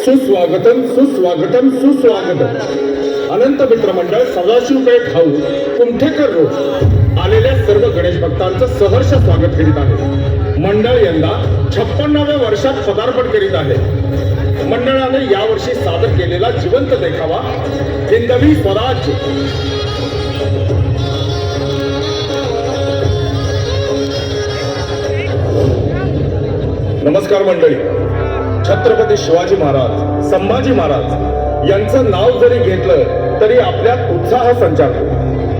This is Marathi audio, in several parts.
सुस्वागतम सुस्वागतम सुस्वागतम. अनंत मित्र मंडळ सदाशिव भाऊ कुमठेकर रोड. आलेल्या सर्व गणेश भक्तांचं सहर्ष स्वागत करीत आहे. मंडळ यंदा छप्पन्नाव्या वर्षात पदार्पण करीत आहे. मंडळाने यावर्षी सादर केलेला जिवंत देखावा हिंदवी स्वराज नमस्कार मंडळी. छत्रपती शिवाजी महाराज संभाजी महाराज यांचं नाव जरी घेतलं तरी आपल्यात उत्साह संचारतो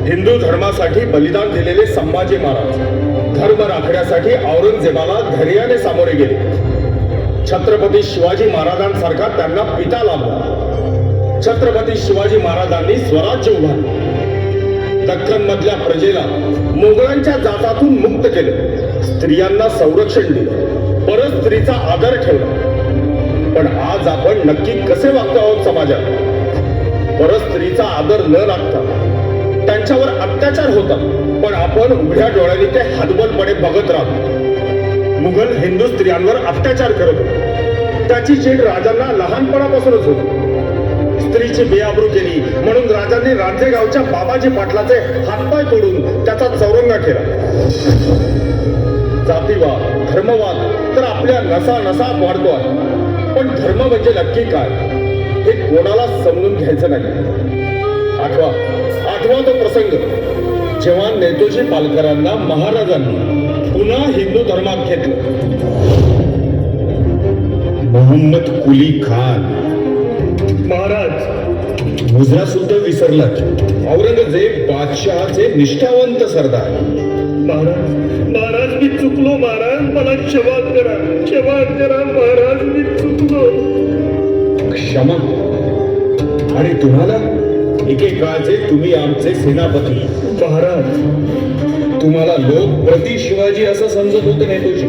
हिंदू धर्मासाठी बलिदान दिलेले संभाजी महाराज धर्म राखण्यासाठी औरंगजेबाला धैर्याने सामोरे गेले. छत्रपती शिवाजी महाराजांसारखा त्यांना पिता लाभला. छत्रपती शिवाजी महाराजांनी स्वराज्य उभारले. दख्खन मधल्या प्रजेला मोगलांच्या जातातून मुक्त केलं. स्त्रियांना संरक्षण दिलं. परत स्त्रीचा आदर ठेवला. पण आज आपण नक्की कसे वागतो आहोत समाजात? परत स्त्रीचा आदर न राखता त्यांच्यावर अत्याचार होतात पण आपण उघड्या डोळ्यांनी ते हातबलपणे बघत राहतो. मुघल हिंदू स्त्रियांवर अत्याचार करत होतो. त्याची चीड राजांना लहानपणापासूनच होती. स्त्रीची बेआबरू केली म्हणून राजांनी रांजेगावच्या बाबाजी पाटलाचे हातपाय तोडून त्याचा चौरंगा केला. जातीवाद धर्मवाद तर आपल्या नसा नसात वाढतो आहे. पण धर्म म्हणजे नक्की काय हे कोणाला समजून घ्यायचं नाही. आठवा आठवा तो प्रसंग. जेव्हा नेतोजी पालकरांना महाराजांनी पुन्हा हिंदू धर्मात घेतलं. मोहम्मद कुली खान. महाराज. मुजरा सुद्धा विसरलात. औरंगजेब बादशहाचे निष्ठावंत सरदार. महाराज महाराज मी चुकलो महाराज. मला क्षमा करा क्षमा करा महाराज मी चुकलो. क्षमा. आणि तुम्हाला? एकेकाळचे तुम्ही आमचे सेनापती. महाराज. तुम्हाला लोक प्रति शिवाजी असं समजत होते नेतोजी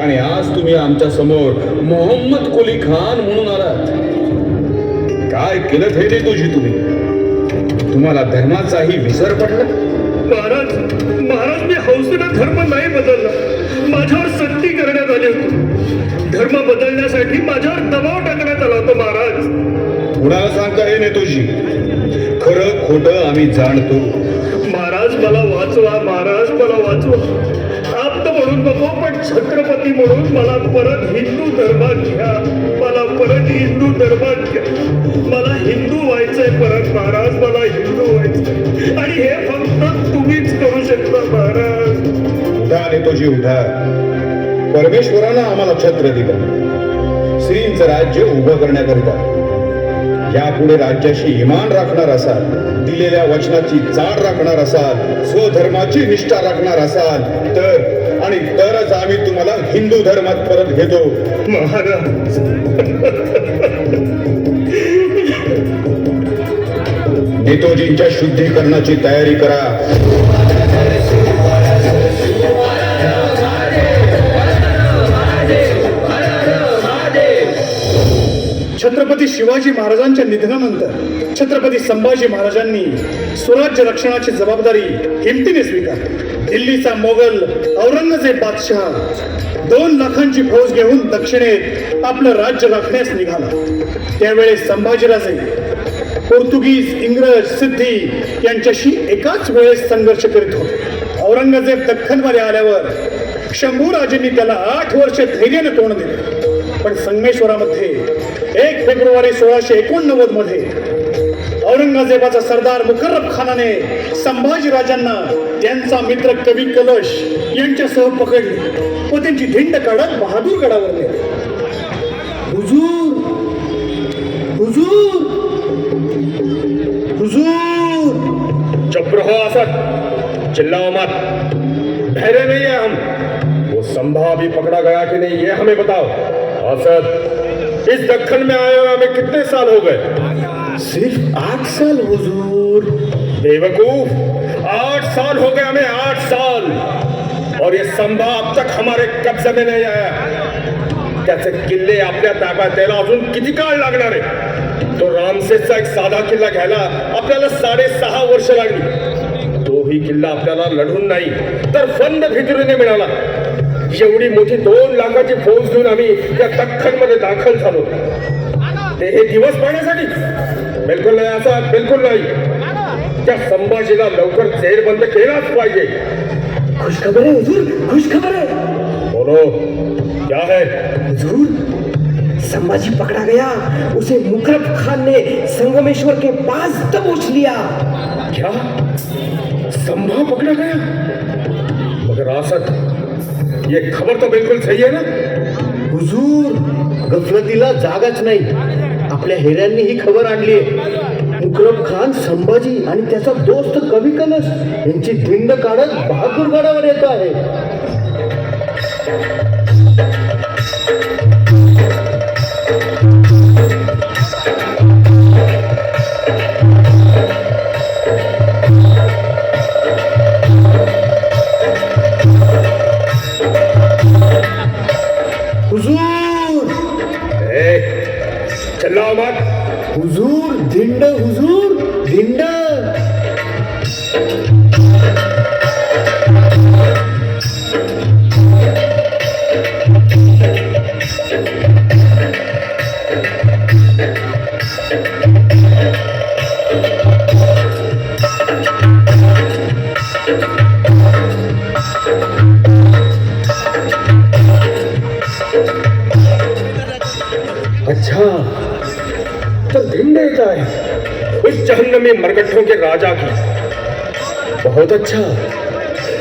आणि आज तुम्ही आमच्यासमोर मोहम्मद कुली खान म्हणून आलात. काय केलं हे नेतोजी तुम्ही? तुम्हाला धर्माचाही विसर पडला? महाराज महाराज मी हौसेनं धर्म नाही बदलला. माझ्यावर सक्ती करण्यात आली होती. धर्म बदलण्यासाठी माझ्यावर दबाव टाकण्यात आला होता महाराज. कुणाला सांगता हे नेतोजी? खरं खोटं आम्ही जाणतो. महाराज मला वाचवा महाराज मला वाचवा. आप्त म्हणून नको पण छत्रपती म्हणून मला परत हिंदू धर्मात घ्या. मला परत हिंदू धर्मात घ्या. मला हिंदू व्हायचंय परत महाराज मला हिंदू व्हायचंय. आणि हे फक्त तुम्हीच उठा नेतोजी उठा परमेश्वरानं आम्हाला छत्र दिलं. स्त्रींचं राज्य उभं करण्याकरिता. यापुढे राज्याशी इमान राखणार असाल दिलेल्या वचनाची जाण राखणार असाल स्वधर्माची निष्ठा राखणार असाल तर आणि तरच आम्ही तुम्हाला हिंदू धर्मात परत घेतो. महाराज. नेतोजींच्या शुद्धीकरणाची तयारी करा. छत्रपती शिवाजी महाराजांच्या निधनानंतर छत्रपती संभाजी महाराजांनी स्वराज्य रक्षणाची जबाबदारी हिमतीने स्वीकारली. दिल्लीचा मोगल औरंगजेब बादशहा दोन लाखांची फौज घेऊन दक्षिणेत आपलं राज्य राखण्यास निघाला. त्यावेळेस संभाजीराजे पोर्तुगीज इंग्रज सिद्धी यांच्याशी एकाच वेळेस संघर्ष करीत होते. औरंगजेब दख्खनमध्ये आल्यावर शंभूराजेंनी त्याला आठ वर्ष धैर्याने तोंड दिले. पण संगमेश्वरामध्ये एक फेब्रुवारी सोळाशे एकोणनव्वद मध्ये औरंगजेबाचा सरदार मुकर्रब खानाने संभाजीराजांना त्यांचा मित्र कवी कलश यांच्यासह पकडले. व त्यांची धिंड काढत नेले. हुजूर हुजूर हुजूर. चुप रहो चिल्लाओ मत नहीं है हम, वो संभा भी पकड़ा गया कि नहीं, ये हमें बताओ। असद इस दक्कन में आए हुए हमें कितने साल हो गए? सिर्फ़ आठ साल, हुजूर। बेवकूफ़। आठ साल हो गए हमें, आठ साल। और ये संभा अब तक हमारे कब्जे में नाही आया। त्याचे किल्ले आपल्या ताब्यात यायला अजून किती काळ लागणार आहे तो रामसेसचा एक साधा किल्ला घ्यायला आपल्याला साडेसहा वर्ष लागली तोही किल्ला आपल्याला लढून नाही तर फंद भितरीने मिळाला एवढी मोठी दोन लाखाची फौज घेऊन आम्ही या दख्खनमध्ये दाखल झालो. ते हे दिवस पाहण्यासाठी? बिलकुल नाही असा बिलकुल नाही. त्या संभाजीला लवकर जेरबंद केलाच पाहिजे. खुशखबर है हुजूर खुशखबर है बोलो क्या है? हुजूर संभाजी पकड़ा गया उसे मुकरब खान ने संगमेश्वर के पास दबोच लिया। क्या? संभा पकड़ा गया? मगर आसद ये खबर तो बिल्कुल सही है ना? हुजूर गफलतीला जागाच नाही. आपल्या हेऱ्यांनी ही खबर आणली आहे. मुकरम खान संभाजी आणि त्याचा दोस्त कवी कलश यांची धिंड काढत बहादूरगडावर येत आहे. धिंड हुजूर धिंड अच्छा तर भिंड येत आहे. उस जहन्नमी मरकटों के राजा की। बहुत अच्छा।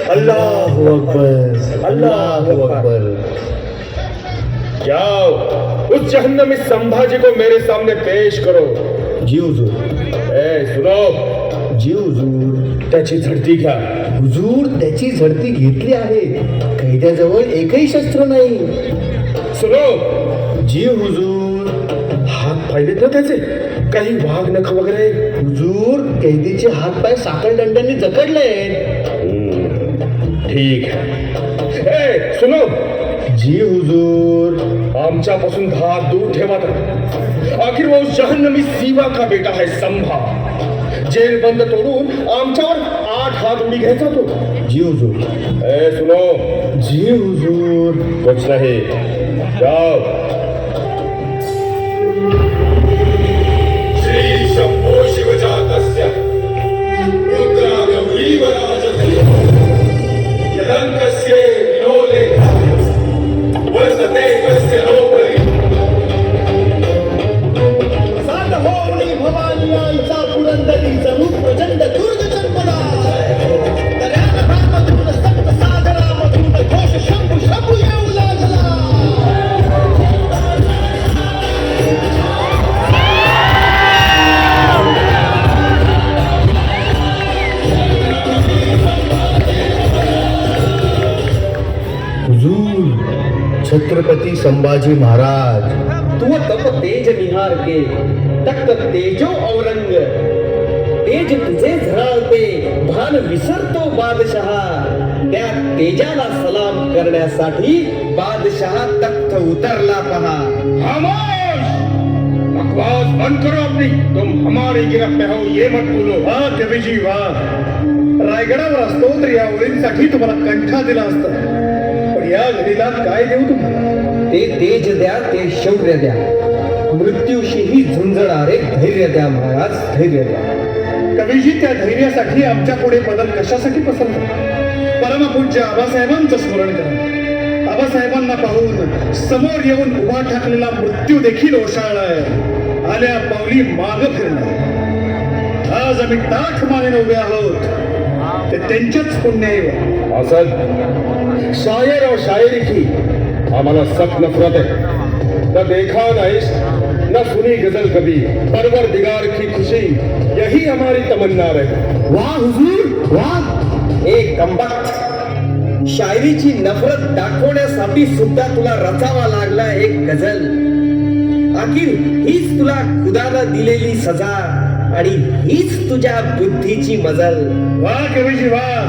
अल्लाह अकबर। अल्लाह अकबर। जाओ उस जहन्नमी संभाजी को मेरे सामने पेश करो। जी हुजूर। ए सुनो। जी हुजूर। त्याची झडती घ्या हुजूर त्याची झडती घेतली आहे। कैद्याजवळ एकही शस्त्र नाही। सुनो। जी हुजूर। हात पाहिलेत ना त्याचे। काही वाघ नख वगैरे. हुजूर कैदीचे हात पाय साखर दंडांनी जकडले ठीक आहे. ए सुनो. जी हुजूर आमच्यापासून दहा दूर ठेवा तर आखिर वो जहन्नमी सीवा का बेटा है संभा? जेल बंद तोडून आमच्यावर आठ हात उडी घ्यायचा तो. जी हुजूर. ए सुनो. जी हुजूर. कुछ नहीं. जाओ. arranca-se छत्रपती संभाजी महाराज तू तप तेज निहार के तक्त तेजो औरंग। तेज तुझे झळाळते भान विसरतो बादशहा। त्या तेजाला सलाम करण्यासाठी बादशहा तख्त उतरला पहा। बकवास बंद करो अपनी। तुम हमारी गिरफ्त में हो, ये मत बोलो वा कवीजी वा रायगडावर असतो तर या ओळींसाठी तुम्हाला कंठा दिला असता पण या घडीला काय देऊ तुम्हाला ते तेज द्या ते शौर्य द्या. मृत्यूशीही झुंजणारे धैर्य द्या महाराज धैर्य द्या. कवीजी त्या धैर्यासाठी आमच्या पुढे बदल कशासाठी पसंत? परमपूज्य आबासाहेबांचं स्मरण करा. आबासाहेबांना पाहून समोर येऊन उभा ठाकलेला मृत्यू देखील ओशाळलाय. आल्या पावली माग फिरणार. आज आम्ही ताठ मानेने उभे आहोत. ते त्यांच्याच पुण्याईवर असद शायर और शायरी की. हमारा सख्त नफरत है न देखा न इश्क न सुनी गजल कभी. परवर दिगार की खुशी यही हमारी तमन्ना रहे. वाह हुजूर वाह। एक कंबक्त शायरीची नफरत दाखवण्यासाठी सुद्धा तुला रचावा लागला एक गझल अखेर हीच तुला खुदानं दिलेली सजा आणि हीच तुझ्या बुद्धीची मजल. वाह कवि जी वाह.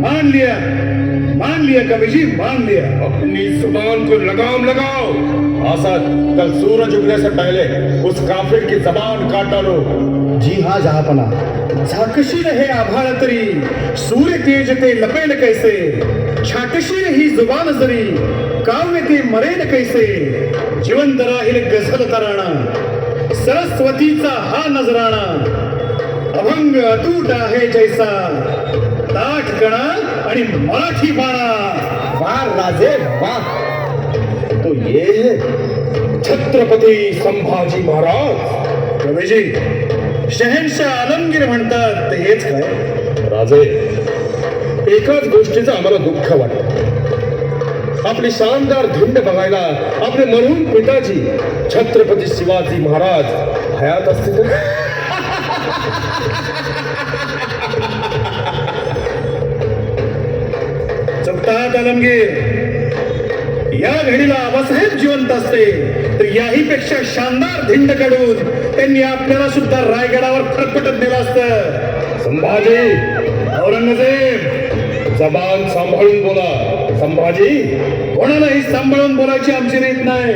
मान लिया. मान लिया कवि जी मान लिया। अपनी जुबान को लगाम लगाओ। आसद कल सूरज उगने से पहले उस काफिर की जबान काट डालो। जी हा जहापना। झाकशील हे आभाळ तरी। सूर्य तेज ते लपेल कैसे? छाटशील ही जुबान जरी। काव्य ते मरेल कैसे? जिवंत राहील गझल तराणा। सरस्वतीचा हा नजराणा। अभंग अतूट आहे जैसा। ताठ कणा आणि मराठी बाळा. वा राजे वा तो ये. छत्रपती संभाजी महाराज. रवीजी शहनशाह आलमगीर म्हणतात ते हेच काय? राजे एकाच गोष्टीचं आम्हाला दुःख वाटत. आपली शानदार धिंड बघायला आपले मरहून पिताजी छत्रपती शिवाजी महाराज हयात असतील तर? आलमगीर या घडीला आबासाहेब जिवंत असते. तर याही पेक्षा शानदार धिंड काढून त्यांनी आपल्याला सुद्धा रायगडावर फरफटत नेलं असत. संभाजी औरंगजेब जबान सांभाळून बोला. संभाजी कोणालाही सांभाळून बोलायची आमची रीत नाही.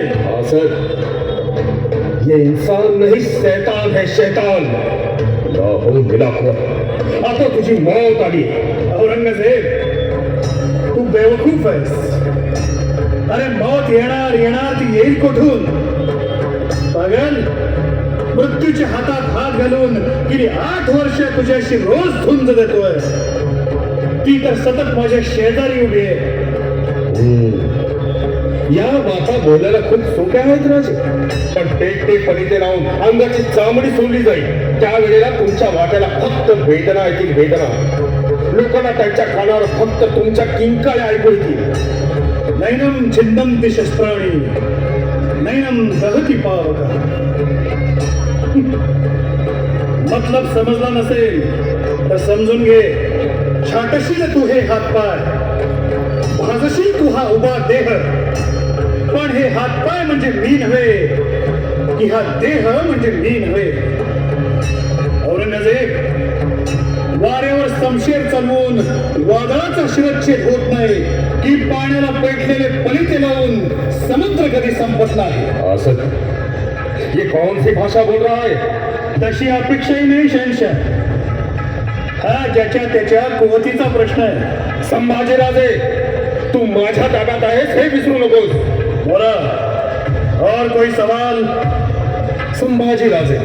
सर. ये इंसान नाही शैतान है शैतान. हो आता तुझी मौत आली. औरंगजेब बेवकूफ आहेस. अरे मौत येणार येणार ती येईल कुठून? पागल मृत्यूच्या हातात हात घालून गेली आठ वर्ष तुझ्याशी रोज झुंज देतोय. ती तर सतत माझ्या शेजारी उभी आहे. या वाचा बोलायला खूप सोप्या आहेत राजे. पण टेक टेक पलीते लावून अंगाची चामडी सोडली जाईल. त्यावेळेला तुमच्या वाट्याला फक्त वेदना येतील वेदना लोकांना त्यांच्या कानावर फक्त तुमच्या किंकाळ्या ऐकू येतील. नैनम छिन्नंती शस्त्राणी नैनम दहती पावका. मतलब समजला नसेल तर समजून घे. छाटशील तू हे हातपाय. भाजशील तू हा उभा देह. पण हे हातपाय म्हणजे मी नव्हे की हा देह म्हणजे मी नव्हे औरंगजेब वाऱ्यावर समशेर चालवून वादळाचा शिरच्छेद होत नाही की पाण्याला पेटलेले पलिते लावून समुद्र कधी संपत नाही. असद ये कौन सी भाषा बोल रहा है? तशी अपेक्षाही नाही शहनशाह. हा ज्याच्या त्याच्या कुवतीचा प्रश्न आहे. संभाजीराजे तू माझ्या ताब्यात आहेस हे विसरू नकोस. बोला. और कोई सवाल? संभाजीराजे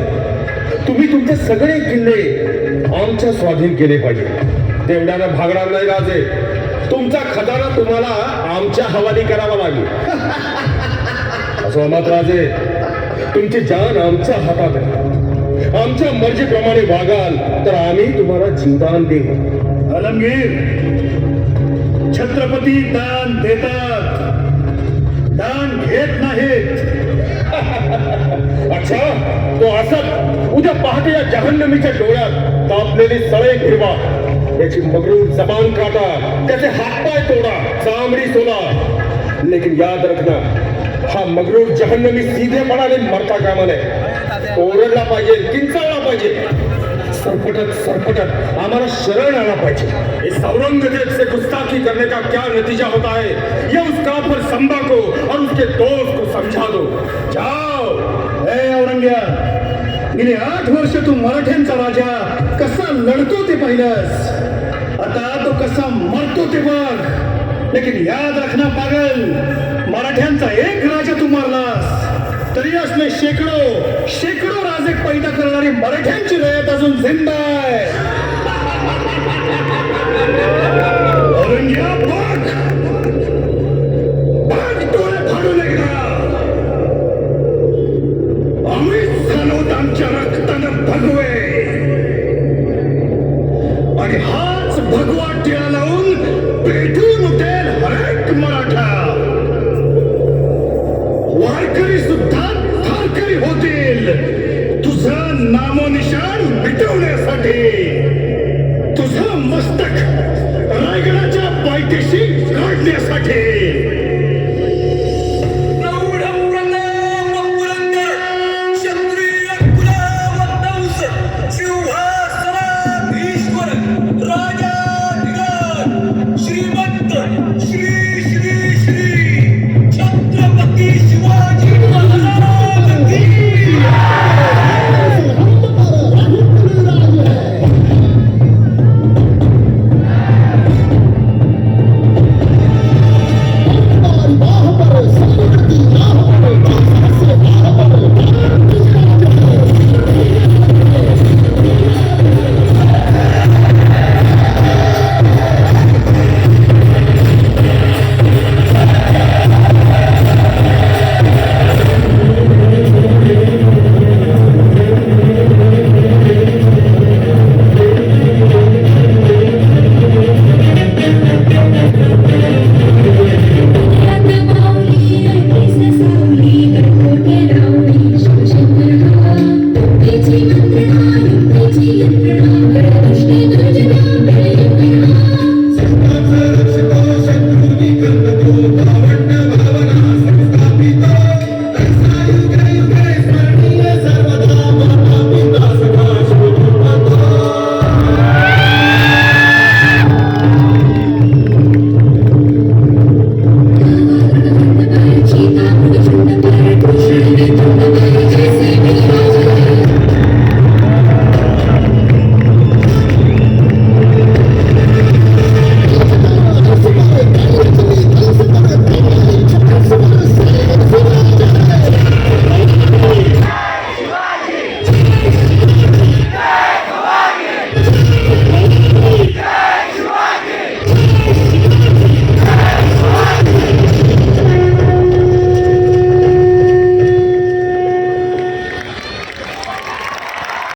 तुम्ही तुमचे सगळे किल्ले आमच्या स्वाधीन केले पाहिजे. तेवढ्यानं भागणार नाही राजे. तुमचा खजाना तुम्हाला आमच्या हवाली करावा लागेल. असं मत राजे तुमची जान आमच्या हातात आहे आमच्या मर्जीप्रमाणे वागाल तर आम्ही तुम्हाला जीवदान देऊ. आलमगीर छत्रपती दान देतात. दान घेत नाहीत. अच्छा तो असत उद्या पहाटे या जहन्नमीच्या डोळ्यात. तापलेली सळे फिरवा याची मगरूर जबान काटा, त्याचे हातपाय तोडा, चामडी सोला लेकिन याद रखना, हा मगरूर जहन्नमी सीधेपणाने मरता कामा नये ओरडला पाहिजे, किंचाळला पाहिजे। सरपटत सरपटत, आम्हाला शरण आना पाहिजे। इस औरंगज़ेब से गुस्ताखी करने का क्या नतीजा होता है ये उस काफिर संभा को और उसके दोस्त को समझा दो। जाओ हे औरंग्या गेले आठ वर्ष तू मराठ्यांचा राजा. कसा लढतो ते पाहिलंस? आता तो कसा मरतो ते बघ. लेकिन याद रखना पागल. मराठ्यांचा एक राजा तू मारलास. तरी असले शेकडो शेकडो राजे पैदा करणारी मराठ्यांची रयत अजून झिंद आहे. औरंग्या बघ.